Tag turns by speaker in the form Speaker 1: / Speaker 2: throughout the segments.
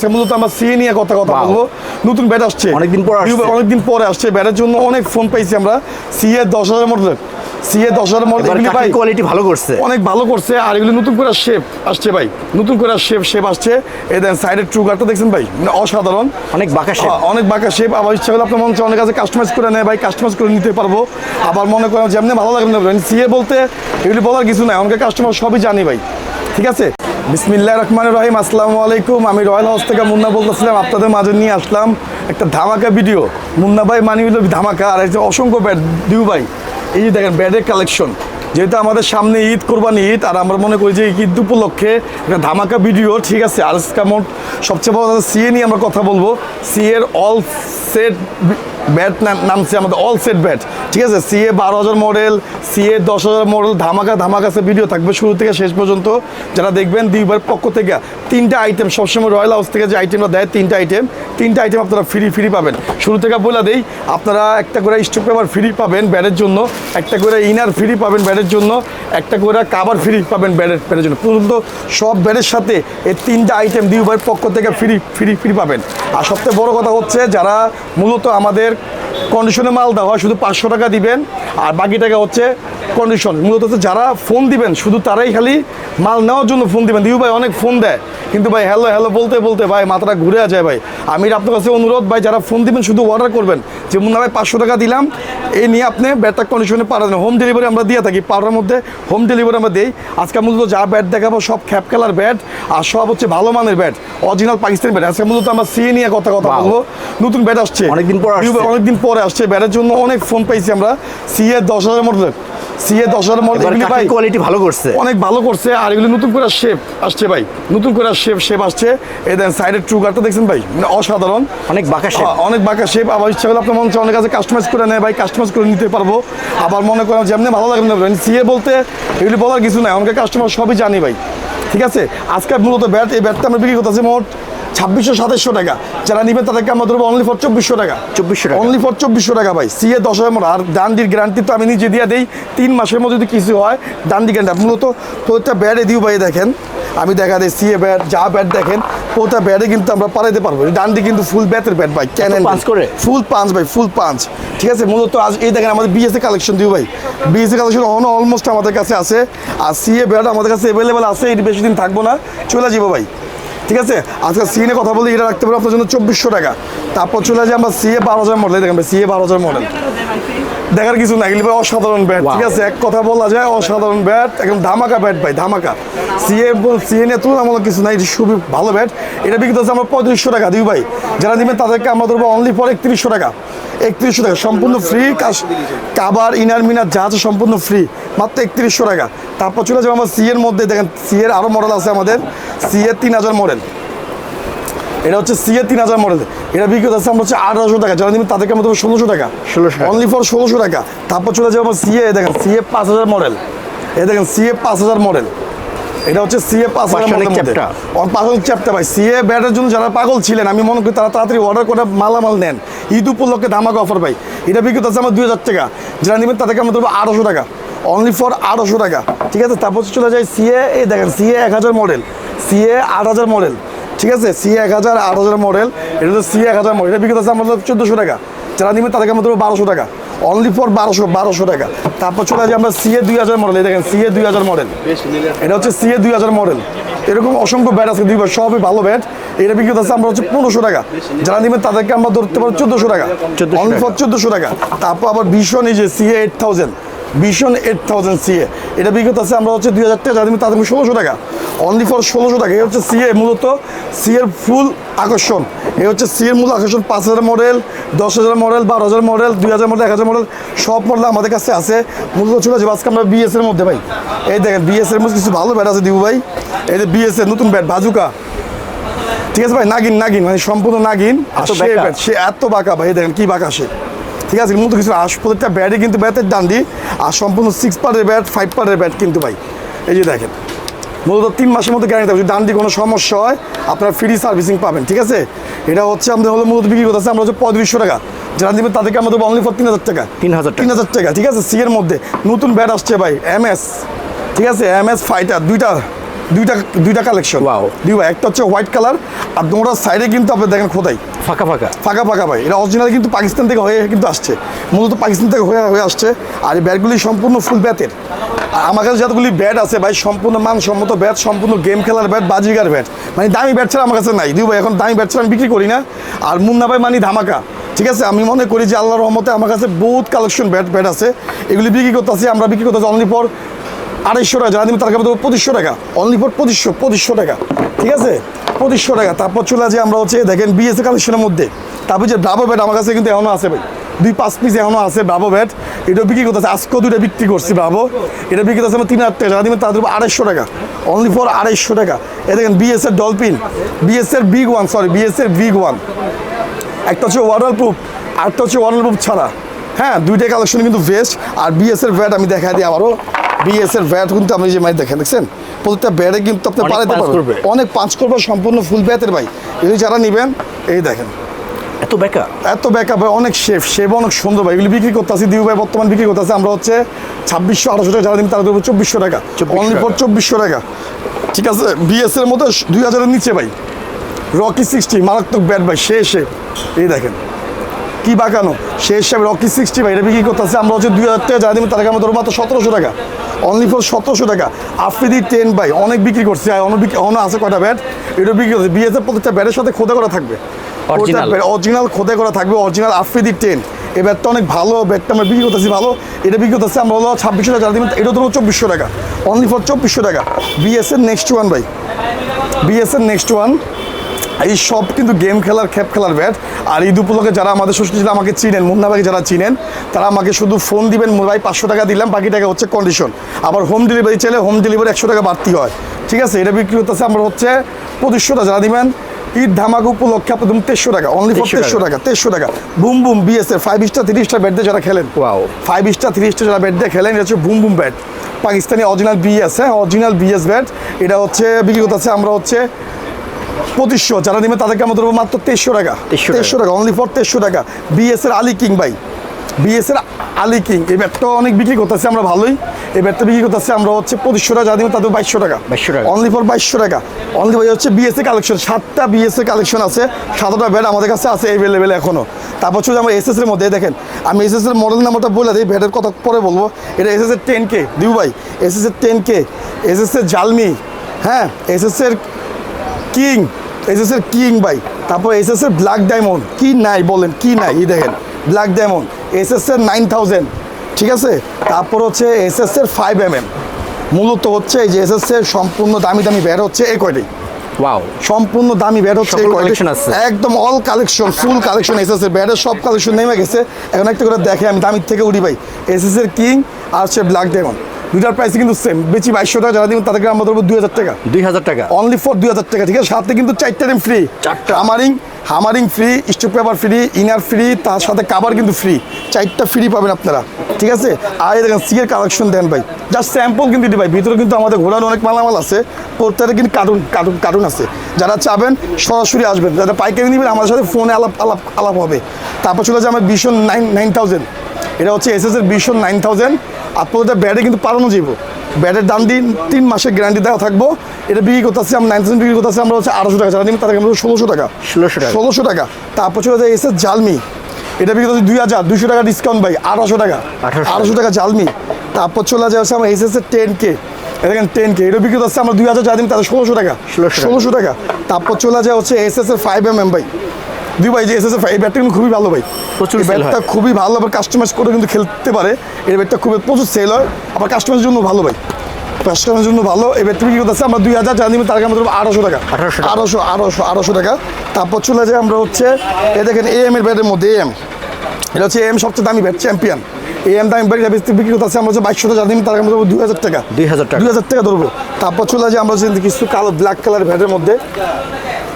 Speaker 1: আজকে মূলত আমরা সিএ নিয়ে কথা কথা. বলব। নতুন ব্যাট আসছে।
Speaker 2: অনেকদিন পর আসছে।
Speaker 1: অনেকদিন পরে আসছে। ব্যাটের জন্য অনেক ফোন পাইছি আমরা। সিএ দশ হাজার মডেল। সিএ দশ হাজার মডেল। ভাই
Speaker 2: কোয়ালিটি ভালো করছে।
Speaker 1: অনেক ভালো করছে। আর এগুলি নতুন করে শেপ আসছে ভাই। নতুন করে শেপ শেপ আসছে। এই দেন সাইডের ট্রুগারটা দেখছেন ভাই? মানে অসাধারণ।
Speaker 2: অনেক বাঁকা।
Speaker 1: হ্যাঁ, অনেক বাঁকা শেপ আবার ইচ্ছা হলে আপনার মনে হচ্ছে অনেক কাছে কাস্টমাইজ করে নেয় ভাই কাস্টমাইজ করে নিতে পারব। আবার মনে করেন যেমনি ভালো লাগে না সিএ বলতে এগুলি বলার কিছু নাই। অনেক কাস্টমার সবই জানি ভাই। ঠিক আছে? বিসমিল্লাহ রহমান রহিম, আসসালামু আলাইকুম। আমি রয়্যাল হাউস থেকে মুন্না বলতেছিলাম, আপনাদের মাঝে নিয়ে আসলাম একটা ধামাকা ভিডিও। মুন্না ভাই মানি হলো ধামাকা, আর একটা অসংখ্য ব্যাট দিউ ভাই। এই যে দেখেন, ব্যাটের কালেকশন যেহেতু আমাদের সামনে ঈদ, কোরবানি ঈদ, আর আমরা মনে করি যে ঈদ উপলক্ষে একটা ধামাকা ভিডিও, ঠিক আছে? আর কেমন সবচেয়ে বড় সিএ নিয়ে আমরা কথা বলব। সিএ এর অল সেট ব্যাট নামছে আমাদের অল সেট ব্যাট ঠিক আছে? সিএ বারো হাজার মডেল সিএ দশ হাজার মডেল ধামাকা ধামাকা সে ভিডিও থাকবে শুরু থেকে শেষ পর্যন্ত। যারা দেখবেন দুইবার পক্ষ থেকে তিনটা আইটেম সবসময় রয়্যাল হাউস থেকে যে আইটেমটা দেয়, তিনটা আইটেম তিনটা আইটেম আপনারা ফ্রি ফ্রি পাবেন। শুরু থেকে বলে দেই, আপনারা একটা করে স্টক পেপার ফ্রি পাবেন ব্যাটের জন্য, একটা করে ইনার ফ্রি পাবেন ব্যাটের জন্য, একটা করে কাভার ফ্রি পাবেন ব্যাটের ব্যাটের জন্য। পর্যন্ত সব ব্যাটের সাথে এই তিনটা আইটেম দুইবার পক্ষ থেকে ফ্রি ফ্রি ফ্রি পাবেন। আর সবথেকে বড় কথা হচ্ছে, যারা মূলত আমাদের কন্ডিশনে মাল দেওয়া হয় শুধু পাঁচশো টাকা দিবেন। আর বাকি টাকা হচ্ছে কন্ডিশন মূলত হচ্ছে যারা ফোন দিবেন শুধু তারাই খালি মাল নেওয়ার জন্য ফোন দিবেন। দিউ ভাই অনেক ফোন দেয়। কিন্তু ভাই হ্যালো হ্যালো বলতে বলতে ভাই মাথাটা ঘুরে যায় ভাই। আমি আপনার কাছে অনুরোধ ভাই যারা ফোন দিবেন শুধু অর্ডার করবেন। যে মুন্না ভাই পাঁচশো টাকা দিলাম এই নিয়ে আপনি ব্যাটটা কন্ডিশনে পাঠাবেন হোম ডেলিভারি আমরা দিয়ে থাকি পাউডার মধ্যে হোম ডেলিভারি আমরা দিই। আজকে মূলত যা ব্যাট দেখাবো সব খ্যাপ খেলার ব্যাট আর সব হচ্ছে ভালো মানের ব্যাট অরিজিনাল পাকিস্তানি ব্যাট আজকে মূলত আমরা সিএ নিয়ে কথা কথা. বলব। নতুন ব্যাট আসছে।
Speaker 2: অনেকদিন পর আসছে।
Speaker 1: অনেকদিন পরে আসছে ব্যাটের জন্য অনেক ফোন পাইছি আমরা। সিএ দশ হাজার মডেল সিএ দশ হাজার মডেল ভাই
Speaker 2: কোয়ালিটি ভালো করছে।
Speaker 1: অনেক ভালো করছে আর এগুলি নতুন করে শেপ আসছে ভাই। নতুন করে শেপ শেপ আসছে। এই দেন সাইডের ট্রুগারটা দেখছেন ভাই? মানে অসাধারণ।
Speaker 2: অনেক বাঁকা।
Speaker 1: হ্যাঁ, অনেক বাঁকা শেপ আবার ইচ্ছা হলে আপনার মনে হচ্ছে অনেক কাছে কাস্টমাইজ করে নেয় ভাই কাস্টমাইজ করে নিতে পারব। আবার মনে করেন যেমনি ভালো লাগে না সিএ বলতে এগুলি বলার কিছু নাই। অনেক কাস্টমার সবই জানি ভাই। ঠিক আছে? আজকে মূলত ব্যাট এই ব্যাটটা আমরা বিক্রি করতেছি মোট ছাব্বিশশো সাতাশশো টাকা। যারা নিবেন তাদেরকে আমরা ধরবো অনলি ফর চব্বিশশো টাকা।
Speaker 2: 2400 টাকা।
Speaker 1: অনলি ফর চব্বিশশো টাকা ভাই। সিএ দশ হাজার মতো। আর ডান্ডির গ্যারান্টি তো আমি নিজে দিয়ে দিই। তিন মাসের মধ্যে যদি কিছু হয় ডান্ডি গ্যারান্টি মূলত প্রত্যেকটা ব্যাডে দিও ভাই দেখেন। আমি দেখা দিই সিএ ব্যাট যা ব্যাট দেখেন প্রত্যেকটা ব্যাটে কিন্তু আমরা পালাইতে পারব। ডান্ডি কিন্তু ফুল ব্যাটের ব্যাট ভাই ক্যানেন
Speaker 2: punch করে?
Speaker 1: ফুল পাঁচ ভাই ফুল পাঁচ ঠিক আছে মূলত আজ এই দেখেন আমাদের বিএসএ কালেকশন দিও ভাই। বিএসএ কালেকশন অন অলমোস্ট আমাদের কাছে আছে। আর সিএ ব্যাট আমাদের কাছে অ্যাভেলেবেল আছে এটি বেশি দিন থাকব না। চলে যাব ভাই। ঠিক আছে? আজকে সিএনে কথা বলি এটা রাখতে পারব আপনার জন্য চব্বিশশো টাকা। তারপর চলে যায় আমরা সিএ বারো হাজার মডেল দেখেন সিএ বারো হাজার মডেল দেখার কিছু না এগুলি ভাই অসাধারণ ব্যাট ঠিক আছে? এক কথা বলা যায় অসাধারণ ব্যাট একদম ধামাকা ব্যাট ভাই ধামাকা। সিএ সিএ নিয়ে তুলনামূলক কিছু নাই এটি খুবই ভালো ব্যাট এটা বিক্রি হচ্ছে আমরা পঁয়ত্রিশশো টাকা দিই ভাই। যারা নেবেন তাদেরকে আমরা ধরবো অনলি ফর একত্রিশশো টাকা। একত্রিশশো টাকা সম্পূর্ণ ফ্রি কাবার ইনার মিনার যা আছে সম্পূর্ণ ফ্রি মাত্র একত্রিশশো টাকা। তারপর চলে যাব আমরা সিএর মধ্যে দেখেন সিএর আরও মডেল আছে আমাদের। সিএর তিন হাজার মডেল এটা হচ্ছে সিএ তিন হাজার মডেল এটা বিক্রি হচ্ছে আমরা হচ্ছে আঠারোশো টাকা। যারা নেবেন তাদেরকে আমরা ষোলোশো টাকা।
Speaker 2: ষোলোশো
Speaker 1: অনলি ফর ষোলোশো টাকা। তারপর চলে যাব সিএ দেখেন সিএ পাঁচ হাজার মডেল এ দেখেন সিএ পাঁচ হাজার মডেল এটা হচ্ছে সিএ পাঁচ হাজার
Speaker 2: পাঁচশো
Speaker 1: মডেল
Speaker 2: অনেক চ্যাপ্টা।
Speaker 1: ভাই। সিএ ব্যাটের জন্য যারা পাগল ছিলেন আমি মনে করি তারা তাড়াতাড়ি অর্ডার করে মালামাল নেন। ঈদ উপলক্ষে ধামাকা অফার ভাই। এটা বিক্রি হচ্ছে আমার দুই হাজার টাকা। যারা নেবেন তাদেরকে আমরা দেবো আঠারোশো টাকা। অনলি ফর আঠারোশো টাকা। ঠিক আছে? তারপর চলে যায় সিএ। এই দেখেন সিএ এক হাজার মডেল সিএ আট হাজার মডেল ঠিক আছে? সি এক হাজার আট হাজার মডেল এটা হচ্ছে সি এক হাজার মডেল এটা বিক্রি হচ্ছে আমাদের চোদ্দোশো টাকা। যারা নেবেন তাদেরকে আমরা দেবো বারোশো টাকা। অনলি ফর বারোশো বারোশো টাকা। তারপর চলে যায় আমরা সিএ দুই হাজার মডেল এই দেখেন সিএ দুই হাজার মডেল এটা হচ্ছে সিএ দুই হাজার মডেল এরকম অসংখ্য ব্যাট আছে দুইবার সবই ভালো ব্যাট এটা বিক্রি হচ্ছে আমরা হচ্ছে পনেরোশো টাকা। যারা নেবেন তাদেরকে আমরা ধরতে পারব চোদ্দোশো টাকা। Only for. চোদ্দোশো টাকা। তারপর আবার ভীষণ এই যে সিএ এইট থাউজেন্ড ভীষণ এইট থাউজেন্ড সিএ এটা বিক্রি হচ্ছে আমরা হচ্ছে দুই হাজার টাকা। যারা নেবেন তাদের ষোলোশো টাকা। অনলি ফর ষোলোশো টাকা। এই হচ্ছে সিএ মূলত। সিএর ফুল আকর্ষণ। এই হচ্ছে সিএর মূল আকর্ষণ পাঁচ হাজার মডেল দশ হাজার মডেল বারো হাজার মডেল দুই হাজার মডেল এক হাজার মডেল সব মডেল আমাদের কাছে আছে। মূলত চলে যাবে আজকে আমরা বিএস এর মধ্যে ভাই। এই দেখেন বিএস এর মধ্যে কিছু ভালো ব্যাট আছে দিবু ভাই। এই যে বিএস এর নতুন ব্যাট বাজুকা। ঠিক আছে ভাই? নাগিন নাগিন মানে সম্পূর্ণ নাগিন। সে সে এত বাঁকা ভাই। দেখেন কি বাঁকা সে। ঠিক আছে মূলত কিছু আস প্রত্যেকটা ব্যাটই কিন্তু ব্যাটের ডান্ডি। আর সম্পূর্ণ সিক্স পার্টের ব্যাট ফাইভ পার্টের ব্যাট কিন্তু ভাই। এই যে দেখেন। মূলত তিন মাসের মধ্যে গ্যারান্টি থাকবে যদি ডান্ডি কোনো সমস্যা হয় আপনারা ফ্রি সার্ভিসিং পাবেন ঠিক আছে? এটা হচ্ছে আমাদের হলো মূলত বিক্রি করতেছে আমরা হচ্ছে পঁয়ত্রিশশো টাকা। যারা দেবেন তাদেরকে আমাদের অনলি ফর তিন হাজার টাকা।
Speaker 2: তিন হাজার
Speaker 1: তিন হাজার টাকা ঠিক আছে? সি এর মধ্যে নতুন ব্যাট আসছে ভাই এম এস ঠিক আছে? এম এস ফাইটার দুইটা দুইটা দুইটা কালেকশন. দুই ভাই একটা হচ্ছে হোয়াইট কালার আর তোমরা সাইডে কিন্তু আপনি দেখেন খোদাই।
Speaker 2: ফাঁকা ফাঁকা।
Speaker 1: ফাঁকা ফাঁকা ভাই। এটা অরিজিনাল কিন্তু পাকিস্তান থেকে হয়ে কিন্তু আসছে। মূলত পাকিস্তান থেকে হয়ে হয়ে আসছে। আর এই ব্যাটগুলি সম্পূর্ণ ফুল ব্যাটের আর আমার কাছে যতগুলি ব্যাট আছে ভাই, সম্পূর্ণ মানসম্মত ব্যাট সম্পূর্ণ গেম খেলার ব্যাট বাজিগার ব্যাট মানে দামি ব্যাট ছাড়া আমার কাছে নাই। দিউ ভাই, এখন দামি ব্যাট ছাড়া আমি বিক্রি করি না। আর মুন্না ভাই মানে ধামাকা। ঠিক আছে? আমি মনে করি যে আল্লাহর রহমতে আমার কাছে বহুত কালেকশন ব্যাট ব্যাট আছে। এগুলি বিক্রি করতেছি, আমরা বিক্রি করতেছি অনলি ফর আড়াইশো টাকা। যারা দিন তার কাছে পঁচিশশো টাকা। অনলি ফর পঁচিশশো পঁচিশশো টাকা। ঠিক আছে? পঁচিশশো টাকা। তারপর চলে যে আমরা হচ্ছে, দেখেন বিএসএ কালেকশনের মধ্যে। তারপর যে ব্রাভো ব্যাট আমার কাছে কিন্তু এখনও আছে ভাই। দুই পাঁচ পিস এখনও আছে ব্রাভো ব্যাট এটা বিক্রি করতেছে। আজকেও দুটো বিক্রি করছি ব্রাভো এটা বিক্রি করতেছে তিন হাজার টাকা। দিবেন তাদের আড়াইশো টাকা। অনলি ফর আড়াইশো টাকা। এ দেখেন বিএসএর ডলফিন বিএসএর বিগ ওয়ান সরি বিএসএর বিগ ওয়ান একটা হচ্ছে ওয়াটার প্রুফ আরেকটা হচ্ছে ওয়াটার প্রুফ ছাড়া। হ্যাঁ দুইটা কালেকশন কিন্তু বেস্ট আর বিএস এর ভ্যাট আমি দেখা দিই আবারও। বিএস এর ভ্যাট কিন্তু আপনি যে মাই দেখেন, দেখছেন? প্রত্যেকটা ব্যাটে কিন্তু আপনি পালাতে পারবেন। অনেক পাঁচ করবে সম্পূর্ণ ফুল ব্যাটের ভাই। এগুলি যারা নেবেন এই দেখেন।
Speaker 2: এত বেকা
Speaker 1: এত ব্যাকআপ ভাই অনেক শেফ শেপ অনেক সুন্দর ভাই। এগুলি বিক্রি করতেছি দিউ ভাই বর্তমান বিক্রি করতেছি আমরা হচ্ছে ছাব্বিশশো আঠারোশো টাকা যারা দিন তারা দেবো চব্বিশশো টাকা।
Speaker 2: 2400
Speaker 1: অনলি ফর চব্বিশশো টাকা। ঠিক আছে বিএস এর মধ্যে দুই হাজারের নিচে ভাই। রকি সিক্সটি মারাত্মক ব্যাট ভাই সে শেপ এই দেখেন। কি বাঁকানো? সে হিসাবে রকি সিক্সটি ভাই এটা বিক্রি করতেছে আমরা হচ্ছে দুই হাজার টাকা যারা দিন তার আমরা মাত্র সতেরোশো টাকা। অনলি ফর সতেরোশো টাকা। আফ্রিদি টেন বাই অনেক বিক্রি করছে। অনেক আছে কয়টা ব্যাট এটা বিক্রি করছে। বিএসএফ প্রত্যেকটা ব্যাটের সাথে খোদা করা থাকবে? অরিজিনাল খোদাই করা থাকবে। অরিজিনাল আফ্রিদি টেন এই ব্যাটটা অনেক ভালো। ব্যাটটা আমরা বিক্রি করতেছি ভালো। এটা বিক্রি করতেছি আমরা হলো ছাব্বিশশো টাকা। দিবেন এটা তো চব্বিশশো টাকা। অনলি ফর চব্বিশশো টাকা। বিএসএর নেক্সট ওয়ান ভাই বিএসএর নেক্সট ওয়ান এই সব কিন্তু গেম খেলার খেপ খেলার ব্যাট। আর ঈদ উপলক্ষে যারা আমাদের ছিল আমাকে চিনেন মুন্না ভাইকে যারা চিনেন তারা আমাকে শুধু ফোন দিবেন ভাই পাঁচশো টাকা দিলাম বাকি টাকা হচ্ছে কন্ডিশন আবার হোম ডেলিভারি চাইলে হোম ডেলিভারি একশো টাকা বাড়তি হয়। ঠিক আছে? এটা বিক্রি করতেছে আমরা হচ্ছে পঁচিশশো টাকা যারা দিবেন ঈদ ধামাক উপলক্ষে আপনার ধরুন তেইশশো টাকা অনলি ফর
Speaker 2: 2300
Speaker 1: তেইশশো টাকা। তেইশশো টাকা। Boom boom বিএসএর five star three star bat দিয়ে যারা খেলেন।
Speaker 2: Wow.
Speaker 1: Five star three star যারা ব্যাট দিয়ে খেলেন এটা হচ্ছে boom boom bat Pakistani original BS হ্যাঁ? অরিজিনাল বিএস ব্যাট এটা হচ্ছে বিক্রি করতেছে আমরা হচ্ছে পঁচিশশো যারা নেবে তাদেরকে আমরা ধরবো মাত্র তেইশশো টাকা
Speaker 2: 2300 টাকা।
Speaker 1: তেইশশো টাকা অনলি ফর তেইশশো টাকা বিএস এর আলি কিং ভাই বিএস এর আলি কিং এই ব্যাটটা অনেক বিক্রি করতেছি আমরা ভালোই এই ব্যাটটা বিক্রি করতেছি আমরা হচ্ছে পঁচিশশো টাকা যারা নেবে তাদের বাইশশো টাকা
Speaker 2: 2200 টাকা।
Speaker 1: অনলি ফর বাইশশো টাকা অনলি ভাই হচ্ছে বিএসএ কালেকশন সাতটা বিএসএ কালেকশন আছে সাতটা ব্যাট আমাদের কাছে আছে অ্যাভেলেবেল এখনও তারপর হচ্ছে আমরা এসএস এর মধ্যে দেখেন আমি এসএস এর মডেল নাম্বারটা বলে দিই ব্যাটের কথা পরে বলব এটা এসএস এর টেন কে দিউ ভাই এসএস এর টেন কে এসএস এর জালমি হ্যাঁ এসএস এর কিং এসএস এর কিং ভাই। তারপর এসএস এর ব্ল্যাক ডায়মন্ড। কি নাই বলেন কি নাই? এই দেখেন ব্ল্যাক ডায়মন্ড এসএস এর নাইন থাউজেন্ড ঠিক আছে? তারপর হচ্ছে এসএস এর ফাইভ এম এম মূলত হচ্ছে এই যে এসএস এর সম্পূর্ণ দামি দামি ব্যাট হচ্ছে এই কয়টাই
Speaker 2: ওয়াও
Speaker 1: সম্পূর্ণ দামি ব্যাট হচ্ছে। একদম all collection full collection SS এর ব্যাটের সব কালেকশন নেমে গেছে। এখন একটা করে দেখে আমি দামির থেকে উঠি ভাই। এসএস এর কিং আর হচ্ছে ব্ল্যাক ডায়মন্ড। দুটার প্রাইস কিন্তু সেম বেশি বাইশশো টাকা যারা দিবেন তাদেরকে আমরা ধরবো দুই হাজার টাকা।
Speaker 2: দুই হাজার টাকা।
Speaker 1: অনলি ফর দুই হাজার টাকা ঠিক আছে? সাথে কিন্তু চারটে রিম ফ্রি
Speaker 2: চারটা।
Speaker 1: Hammering hammering free stove paper free inner free তার সাথে কাবার কিন্তু ফ্রি চারটা ফ্রি পাবেন আপনারা ঠিক আছে? আর দেখেন সিয়ের কালেকশন দেন ভাই। জাস্ট স্যাম্পল কিন্তু দিই ভাই। ভিতরে কিন্তু আমাদের ঘোরানো অনেক মালামাল আছে। প্রত্যেকটা কিন্তু কার্টুন কার্টুন কার্টুন আছে। যারা চাবেন সরাসরি আসবেন। যারা পাইকারি নেবেন আমাদের সাথে ফোনে আলাপ আলাপ আলাপ হবে। তারপর চলে যায় আমার ভীষণ নাইন নাইন থাউজেন্ড এটা হচ্ছে এস এস এর ভীষণ নাইন থাউজেন্ড আপনাদের ব্যাটে কিন্তু পালানো যাব ব্যাটের দাম দিন তিন মাসের গ্যারান্টি দেওয়া থাকব। এটা বিক্রি করতেছি আমরা নাইন বিক্রি করতেছি আমরা হচ্ছে আড়াইশো টাকা। যারা নিবেন তাদেরকে আমরা ষোলোশো টাকা।
Speaker 2: 1600 টাকা।
Speaker 1: ষোলোশো টাকা। তারপর চলে যায় এসে জালমি এটা বিক্রি করতে দুই হাজার দুশো টাকা ডিসকাউন্ট ভাই আড়াইশো টাকা।
Speaker 2: 1800
Speaker 1: আড়াইশো টাকা জালমি তারপর চলে যায় হচ্ছে আমার এস এস টেন কে দেখেন টেন কে এটা বিক্রি করতে আমরা দুই হাজার যারা দিন তাদের ষোলোশো টাকা।
Speaker 2: 1600 টাকা।
Speaker 1: ষোলোশো টাকা। তারপর চলে যায় হচ্ছে এস এস এর ফাইভ এম এম ভাই। দুই ভাই যে এস এস এর এই ব্যাটটা কিন্তু খুবই ভালো ভাই।
Speaker 2: প্রচুর
Speaker 1: ব্যাটটা খুবই ভালো আবার কাস্টমাইজ করে কিন্তু খেলতে পারে। এই ব্যাটটা খুবই প্রচুর সেল হয় আবার কাস্টমাইজের জন্য ভালো ভাই। কাস্টমাইজের জন্য ভালো এই ব্যাটটা বিক্রি করতেছে আমরা দুই হাজার জানি তার আমাদের আড়াইশো টাকা।
Speaker 2: 1800 টাকা।
Speaker 1: আড়াইশো আড়াইশো আড়াইশো টাকা। তারপর চলে যায় আমরা হচ্ছে এই দেখেন এম এর ব্যাটের মধ্যে এম এটা হচ্ছে এম সবচেয়ে দামি ব্যাট চ্যাম্পিয়ন এম দামি ব্যাট বিক্রি করতেছে আমরা হচ্ছে বাইশশো টাকা জানি তার আমাদের দুই হাজার টাকা।
Speaker 2: 2000 টাকা।
Speaker 1: দুই হাজার টাকা ধরবো। তারপর চলে যায় আমরা কিছু কালো ব্ল্যাক কালার ব্যাটের মধ্যে।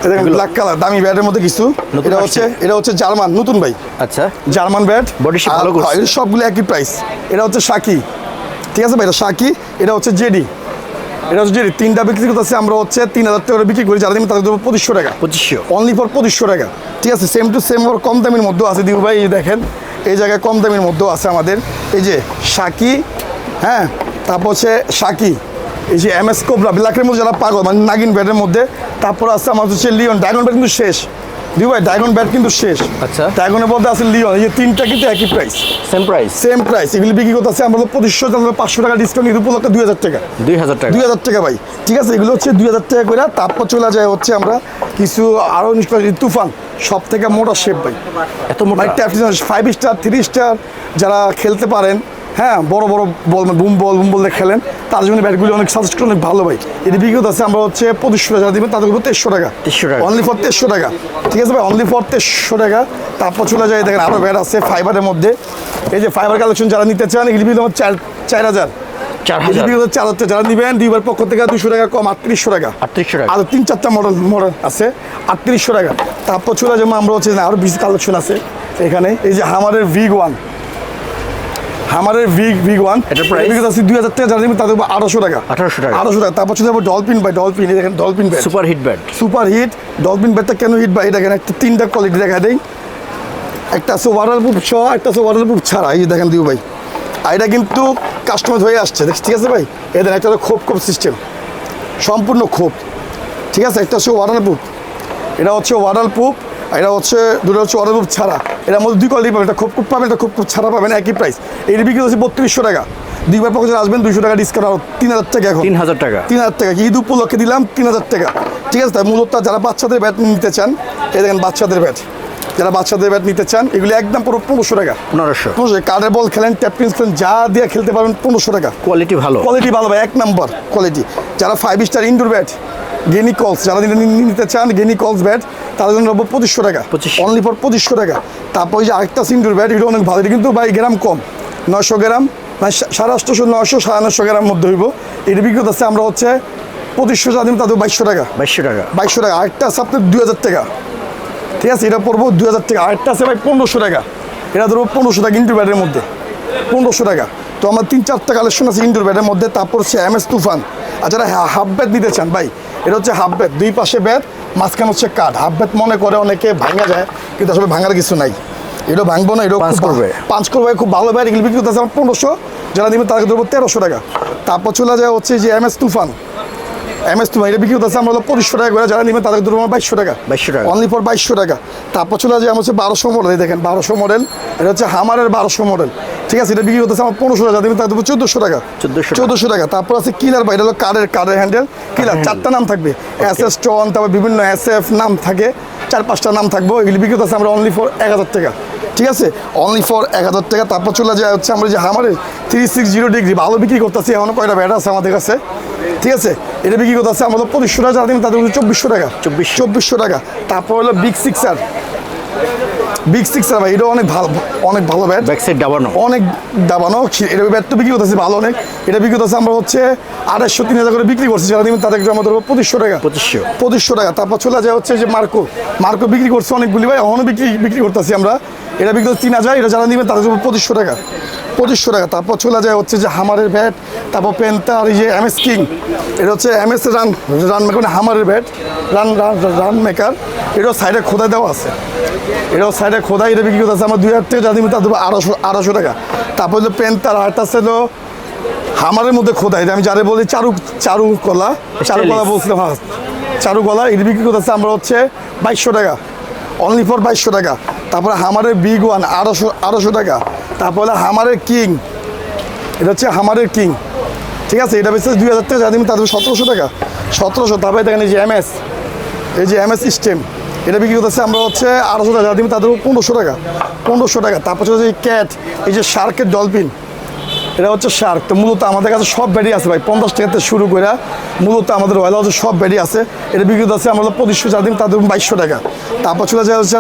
Speaker 1: ব্ল্যাক কালার দামি ব্যাটের মধ্যে কিছু। এটা হচ্ছে এটা হচ্ছে জার্মান নতুন ভাই।
Speaker 2: আচ্ছা।
Speaker 1: জার্মান ব্যাট
Speaker 2: shape ভালো
Speaker 1: সবগুলো একই প্রাইস এটা হচ্ছে সাকি। ঠিক আছে ভাই এটা সাকি এটা হচ্ছে জেডি। এটা হচ্ছে জেডি। তিনটা বিক্রি করতেছে আমরা হচ্ছে তিন হাজার টাকা বিক্রি করি যারা দিন তাদের পঁচিশশো টাকা।
Speaker 2: পঁচিশশো।
Speaker 1: অনলি ফর পঁচিশশো টাকা। ঠিক আছে সেম টু সেম আবার কম দামের মধ্যেও আছে দিবু ভাই এই দেখেন। এই জায়গায় কম দামের মধ্যেও আছে আমাদের। এই যে সাকি হ্যাঁ তারপর হচ্ছে সাকি। এই যে এম এস কোবরা ব্ল্যাকের মধ্যে যারা পাগল মানে নাগিন ব্যাটের মধ্যে তারপর আছে আমার হচ্ছে লিওন ড্রাগন ব্যাট কিন্তু শেষ। দিউ ভাই ড্রাগন ব্যাট কিন্তু শেষ।
Speaker 2: আচ্ছা।
Speaker 1: ড্রাগনের মধ্যে আছে লিওন এই যে তিনটা কিন্তু একই price
Speaker 2: same price
Speaker 1: same price এগুলি বিক্রি করতেছে আমরা পঁচিশশো পাঁচশো টাকা ডিসকাউন্ট ঈদ উপলক্ষে দুই হাজার টাকা।
Speaker 2: দুই হাজার টাকা।
Speaker 1: দুই হাজার টাকা ভাই। ঠিক আছে এগুলো হচ্ছে দুই হাজার টাকা করে। তারপর চলে যায় হচ্ছে আমরা কিছু আরও তুফান। সব থেকে মোটা শেপ ভাই।
Speaker 2: এত মোটা?
Speaker 1: ফাইভ স্টার থ্রি স্টার যারা খেলতে পারেন হ্যাঁ বড় বড় বল বুম বল বুম বল দিয়ে খেলেন। তার জন্য ব্যাটগুলি অনেক সাজেস্ট করে অনেক ভালো ভাই। এটি বিক্রি আছে আমরা হচ্ছে পঁচিশশো টাকা যারা দিবেন তাদের উপর তেইশশো টাকা।
Speaker 2: 2300 টাকা।
Speaker 1: অনলি ফর তেইশশো টাকা। ঠিক আছে ভাই? অনলি ফর তেইশশো টাকা। তারপর চলে যায় দেখেন আরও ব্যাট আছে ফাইবারের মধ্যে। এই যে ফাইবার কালেকশন যারা নিতে চান এগুলি বিক্রি আমার চার চার হাজার।
Speaker 2: চার হাজার।
Speaker 1: চার হাজার। যারা নিবেন দুইবার পক্ষ থেকে দুশো টাকা কম আটত্রিশশো টাকা।
Speaker 2: 3800 টাকা।
Speaker 1: আর তিন চারটা মডেল মডেল আছে আটত্রিশশো টাকা। তারপর চলে যাব আমরা হচ্ছে আরও বেশি কালেকশন আছে। এখানে এই যে হামারের ভিগ ওয়ান হামারের ভিগ ভিগ ওয়ান
Speaker 2: price?
Speaker 1: বিক্রি আছে দুই হাজার টাকা যারা নেবেন তাদের আঠারোশো টাকা।
Speaker 2: 1800 টাকা।
Speaker 1: আঠারোশো টাকা তারপর চলে যাব ডলফিন বাই ডলফিন এই দেখেন Dolphin bat
Speaker 2: super hit bat
Speaker 1: super hit Dolphin ব্যাটটা কেন হিট বা এটা দেখেন একটা তিনটা কোয়ালিটি দেখা দেয় একটা আছে ওয়াটার প্রুফ একটা আছে ওয়াটার প্রুফ ছাড়া এই দেখেন দিও ভাই। এটা কিন্তু কাস্টমাইজ হয়ে আসছে দেখ ঠিক আছে ভাই? এদের একটা হলো খোপ খোপ সিস্টেম সম্পূর্ণ খোপ। ঠিক আছে একটা হচ্ছে ওয়াটার প্রুফ এটা হচ্ছে ওয়াটার প্রুফ আর এটা হচ্ছে দুটো হচ্ছে ওয়াটার প্রুফ ছাড়া। এটার মধ্যে দুই কোয়ালিটি পাবেন একটা খুব খুব পাবেন একটা খুব খুব ছাড়া পাবেন একই প্রাইস এই বিক্রি হচ্ছে বত্রিশশো টাকা। দুইবার পক্ষে আসবেন দুশো টাকা ডিসকাউন্ট আর তিন হাজার টাকা এখন।
Speaker 2: তিন হাজার টাকা।
Speaker 1: তিন হাজার টাকা। ঈদ উপলক্ষে দিলাম তিন হাজার টাকা। ঠিক আছে তাই মূলত যারা বাচ্চাদের ব্যাট নিতে চান এই দেখেন বাচ্চাদের ব্যাট যারা বাচ্চাদের ব্যাট নিতে চান এগুলি একদম পুরো পনেরোশো টাকা।
Speaker 2: পনেরোশো।
Speaker 1: পনেরোশো কার্ডের বল খেলেন ট্যাপিংস খেলেন যা দিয়ে খেলতে পারবেন পনেরোশো টাকা।
Speaker 2: কোয়ালিটি ভালো।
Speaker 1: কোয়ালিটি ভালো ভাই এক নম্বর কোয়ালিটি যারা ফাইভ স্টার ইনডোর ব্যাট গেনি কলস যারা নিতে- নিতে চান গেনি কলস ব্যাট তাদের জন্য পঁচিশশো টাকা।
Speaker 2: 2500
Speaker 1: অনলি ফর পঁচিশশো টাকা। তারপর যে আরেকটা ইনডোর ব্যাট এটা অনেক ভালো এটা কিন্তু ভাই গ্রাম কম। নয়শো গ্রাম মানে সাড়ে আটশোশো নয়শো সাড়ে নশো গ্রাম মধ্যে হইব। এর বিক্রি আছে আমরা হচ্ছে পঁচিশশো যা দিন তাদের বাইশশো টাকা।
Speaker 2: বাইশশো টাকা।
Speaker 1: বাইশশো টাকা আরেকটা আছে আপনার দুই হাজার টাকা। ঠিক আছে এটা পড়ব দুই হাজার টাকা। আরেকটা আছে ভাই পনেরোশো টাকা। এটা ধরবো পনেরোশো টাকা ইন্ডোর ব্যাটের মধ্যে। পনেরোশো টাকা। তো আমার তিন চারটা কালেকশন আছে ইন্ডোর ব্যাটের মধ্যে। তারপর হচ্ছে এম এস তুফান। আর যারা হাফ ব্যাট নিতে চান ভাই এটা হচ্ছে হাফ ব্যাট দুই পাশে ব্যাট মাঝখানে হচ্ছে কাঠ হাফ ব্যাট মনে করে অনেকে ভাঙা যায় কিন্তু আসলে ভাঙার কিছু নাই। এটা ভাঙবো না এটা
Speaker 2: পাঁচ করবে।
Speaker 1: পাঁচ করবে খুব ভালো এগুলো বিক্রি করতে আছে আমার পনেরোশো। যারা নেবে তাদেরকে ধরবো তেরোশো টাকা। তারপর চলে যায় হচ্ছে যে M S Toofan. M S Toofan এটা বিক্রি করতে আছে আমরা হলো পঁচিশশো টাকা করে যারা নেবে তাদেরকে ধরবো বাইশশো টাকা।
Speaker 2: বাইশশো টাকা।
Speaker 1: অনলি ফর বাইশশো টাকা। তারপর চলে যায় আমার হচ্ছে বারোশো মডেল এই দেখেন বারোশো মডেল এটা হচ্ছে হামারের বারোশো মডেল ঠিক আছে এটা বিক্রি করতেছে আমার পনেরোশো টাকা দেবেন তার দেবো চোদ্দোশো টাকা।
Speaker 2: 1400 টাকা।
Speaker 1: চোদ্দোশো টাকা। তারপর আছে কিলার বা এটা হলো কার্ডের কার্ডের হ্যান্ডেল কিলার চারটা নাম থাকবে। এস এস টন তারপর বিভিন্ন এস এফ নাম থাকে। চার পাঁচটা নাম থাকব এগুলি বিক্রি করতেছে আমরা অনলি ফর এক হাজার টাকা। ঠিক আছে? অনলি ফর এক হাজার টাকা তারপর চলে যায় হচ্ছে আমরা যে হামারে থ্রি সিক্স জিরো ডিগ্রি ভালো বিক্রি করতেছি এখনও কয়টা ব্যাট আছে আমাদের কাছে? ঠিক আছে? এটা বিক্রি করতেছে আমাদের পঁচিশশো টাকা যারা দিন তাদের হচ্ছে চব্বিশশো টাকা।
Speaker 2: চব্বিশ
Speaker 1: চব্বিশশো টাকা। তারপর হলো বিগ সিক্সার বিগ সিক্সার ভাই এটা অনেক ভালো অনেক ভালো ব্যাট
Speaker 2: ব্যাক সাইড ডাবানো
Speaker 1: অনেক দাবানো এটা ব্যাট তো বিক্রি করতেছি ভালো অনেক। এটা বিক্রি করতেছে আমরা হচ্ছে আড়াইশো তিন হাজার করে বিক্রি করছি যারা দিবেন তাদেরকে আমাদের পঁচিশশো টাকা।
Speaker 2: পঁচিশশো।
Speaker 1: পঁচিশশো টাকা। তারপর চলে যায় হচ্ছে যে মার্কো মার্কো বিক্রি করছে অনেকগুলি ভাই এখনও বিক্রি বিক্রি করতেছি আমরা। এটা বিক্রি করতে তিন হাজার এটা যারা নেবেন তাদের জন্য পঁচিশশো টাকা। পঁচিশশো টাকা। তারপর চলে যায় হচ্ছে যে হামারের ব্যাট তারপর পেন্টার এই যে এম এস কিং এটা হচ্ছে M S run run maker হামারের bat. Run run run maker এটাও সাইডে খোদাই দেওয়া আছে। এটাও সাইডে খোদাই এটা বিক্রি করতেছে আমরা দুই হাজার থেকে যারা নেবেন তাদের আড়াইশো আড়াইশো টাকা। তারপর হলো পেন্টার আরেকটা আছে হলো হামারের মধ্যে খোদাই। আমি যারে বলি চারু চারু কলা। চারু কলা. বলছিলাম হ্যাঁ। চারু কলা এটা বিক্রি করতেছে আমরা হচ্ছে বাইশশো টাকা। অনলি ফর বাইশশো টাকা। তারপরে হামারের বিগ ওয়ান আড়াইশো আড়াইশো টাকা। তারপরে হামারের কিং এটা হচ্ছে হামারের কিং ঠিক আছে, এটা বেশি দুই হাজার টাকা, যা দিবেন তাদের সতেরোশো টাকা। সতেরোশো, তারপরে দেখেন এই যে এম এস এই যে এম এস সিস্টেম এটা বিক্রি করতেছে আমরা হচ্ছে আড়াইশো টাকা, যা দিবেন তাদের পনেরোশো টাকা। পনেরোশো টাকা, তারপর হচ্ছে এই ক্যাট এই যে শার্কের ডলফিন এটা হচ্ছে শার্ক তো মূলত আমাদের কাছে সব ব্যাডি আছে ভাই। পঞ্চাশ টাকা থেকে শুরু করে মূলত আমাদের রয়্যাল হাউসে সব ব্যাডি আছে। এটা বিক্রি আছে আমরা পঁচিশশো চার দিন, তাদের বাইশশো টাকা। তারপর চলে যায় হচ্ছে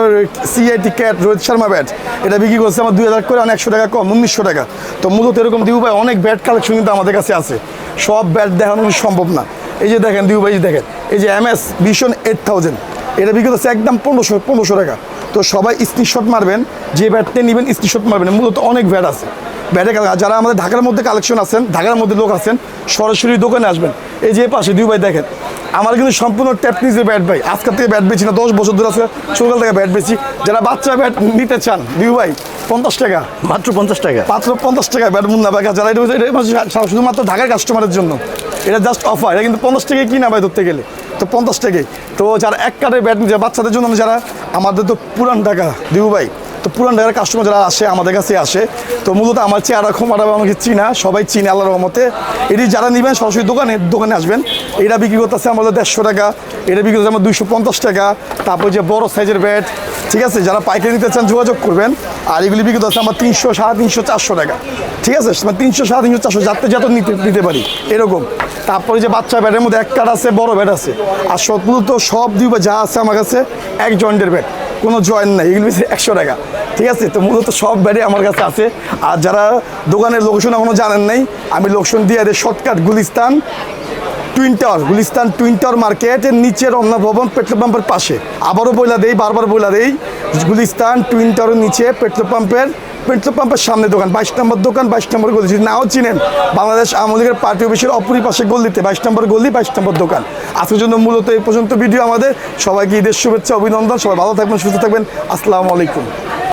Speaker 1: CIT cat Rohit Sharma bat এটা বিক্রি করছে আমার দুই হাজার করে অনেক একশো টাকা কম, উনিশশো টাকা। তো মূলত এরকম দিউ ভাই অনেক ব্যাট কালেকশন কিন্তু আমাদের কাছে আছে। সব ব্যাট দেখানো সম্ভব না। এই যে দেখেন দিউ ভাই দেখেন। এই যে M S vision eight thousand এটা বিক্রি হচ্ছে একদম পনেরোশো পনেরোশো টাকা। তো সবাই স্ক্রিনশট মারবেন, যে ব্যাটটা নেবেন স্ক্রিনশট মারবেন। মূলত অনেক ব্যাট আছে। ব্যাটে যারা আমাদের ঢাকার মধ্যে কালেকশন আছেন ঢাকার মধ্যে লোক আছেন সরাসরি দোকানে আসবেন। এই যে পাশে দুই ভাই দেখেন আমার কিন্তু সম্পূর্ণ ট্যাপনিজের ব্যাট ভাই। আজকের থেকে ব্যাট বেছি না দশ বছর ধরে আছে সকাল থেকে ব্যাট বেছি যারা বাচ্চা ব্যাট নিতে চান দুই ভাই পঞ্চাশ টাকা।
Speaker 2: মাত্র পঞ্চাশ টাকা?
Speaker 1: মাত্র পঞ্চাশ টাকা ব্যাট মুন্না ভাই। যারা এটা শুধুমাত্র ঢাকার কাস্টমারের জন্য। এটা জাস্ট অফার এটা কিন্তু পঞ্চাশ টাকায় কিনা ভাই ধরতে গেলে। তো পঞ্চাশ টাকায়। তো যারা এক কার্ডের ব্যাট বাচ্চাদের জন্য যারা আমাদের তো পুরান টাকা দিবু ভাই। তো পুরান ঢাকার কাস্টমার যারা আসে, আমাদের কাছে আসে, তো মূলত আমার চেহারা ক্ষমাটা আমাকে চিনা, সবাই চিনে আল্লাহর রহমতে। এটি যারা নেবেন, সরাসরি দোকানে দোকানে আসবেন। এটা বিক্রি করতেছে আমাদের দেড়শো টাকা, এটা বিক্রি করতে আমার দুইশো পঞ্চাশ টাকা। তারপর যে বড় সাইজের ব্যাট ঠিক আছে? যারা পাইকারি নিতে চান, যোগাযোগ করবেন। আর এগুলি বিক্রি করতেছে আমার তিনশো, সাড়ে তিনশো, চারশো টাকা। ঠিক আছে? মানে তিনশো, সাড়ে তিনশো, চারশো, যাতে যত নিতে নিতে পারি, এরকম। তারপরে যে বাচ্চা ব্যাটের মধ্যে এক কাঠ আছে, বড় ব্যাট আছে। আর সব মূলত সব দুই যা আছে আমার কাছে, এক জয়েন্টের ব্যাট কোনো জয়েন নাই, এগুলো হচ্ছে একশো টাকা। ঠিক আছে? তো মূলত সব ব্যাটে আমার কাছে আছে। আর যারা দোকানের লোকেশন এখনও জানেন নাই, আমি লোকেশন দিয়ে এদের shortcut Gulistan twin tower Gulistan twin tower মার্কেটের নিচে রমনা ভবন পেট্রোল পাম্পের পাশে। আবারও বইলা দেই, বারবার বইলা দেই, গুলিস্তান টুইন টাওয়ারের নিচে পেট্রোল পাম্পের পেট্রোল পাম্পের সামনে দোকান, বাইশ নম্বর দোকান, বাইশ নম্বর গলি। যদি নাও চিনেন, বাংলাদেশ আওয়ামী লীগের পার্টি অফিসের অপরি পাশে গলিতে, বাইশ নম্বর গলি, বাইশ নম্বর দোকান। আজকের জন্য মূলত এই পর্যন্ত ভিডিও আমাদের। সবাইকে ঈদের শুভেচ্ছা, অভিনন্দন। সবাই ভালো থাকবেন, সুস্থ থাকবেন। আসসালামু আলাইকুম।